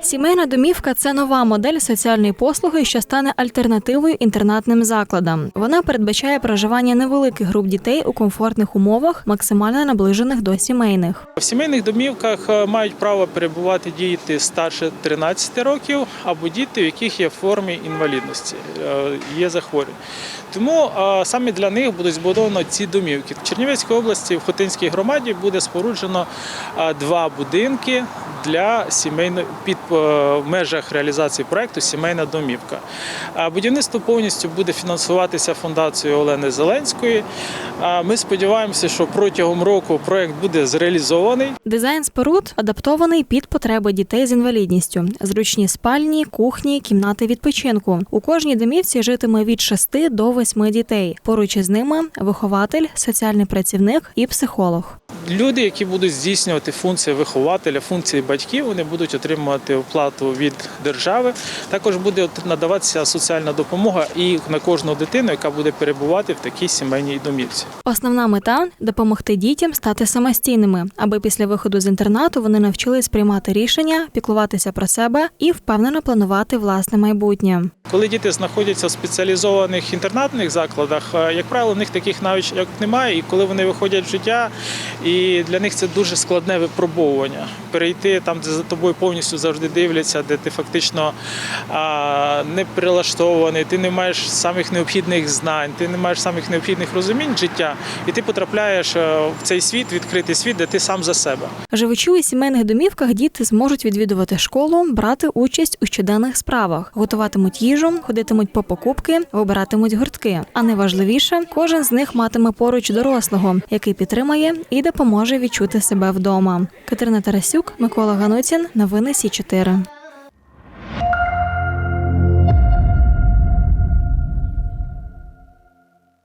Сімейна домівка це нова модель соціальної послуги, що стане альтернативою інтернатним закладам. Вона передбачає проживання невеликих груп дітей у комфортних умовах, максимально наближених до сімейних. В сімейних домівках е, мають право перебувати діти старше 13 років або діти, у яких є в формі інвалідності, е, є захворювання. Тому е, саме для них будуть збудовано ці домівки. В Чернівецькій області в Хотинській громаді буде споруджено два будинки для сімейної під е, межах реалізації проекту Сімейна домівка. Будівництво повністю буде фінансуватися фундацією Олени Зеленської. Ми сподіваємося, що протягом року проект буде зреалізований. Дизайн споруд адаптований під потреби дітей з інвалідністю: зручні спальні, кухні, кімнати відпочинку. У кожній домівці житиме від 6 до 8 дітей. Поруч із ними вихователь, соціальний працівник і психолог. Люди, які будуть здійснювати функції вихователя, функції батьків, вони будуть отримувати оплату від держави. Також буде надаватися соціальна допомога і на кожну дитину, яка буде перебувати в такій сімейній домівці. Основна мета допомогти дітям стати самостійними, аби після виходу з інтернату вони навчились приймати рішення, піклуватися про себе і впевнено планувати власне майбутнє. Коли діти знаходяться в спеціалізованих інтернатних закладах, е, як правило, в них таких навичок немає. І коли вони виходять в життя, і для них це дуже складне випробовування. Перейти там, де за тобою повністю завжди дивляться, де ти фактично а, не прилаштований, ти не маєш самих необхідних знань, ти не маєш самих необхідних розумінь життя, і ти потрапляєш е, в цей світ, відкритий світ, де ти сам за себе. Живучи у сімейних домівках, діти зможуть відвідувати школу, брати участь у щоденних справах, готуватимуть їжу, ходитимуть по покупки, вибиратимуть гуртки. А найважливіше, кожен з них матиме поруч дорослого, який підтримає і допоможе відчути себе вдома. Катерина Тарасюк, Микола Ганутін, новини Сі 4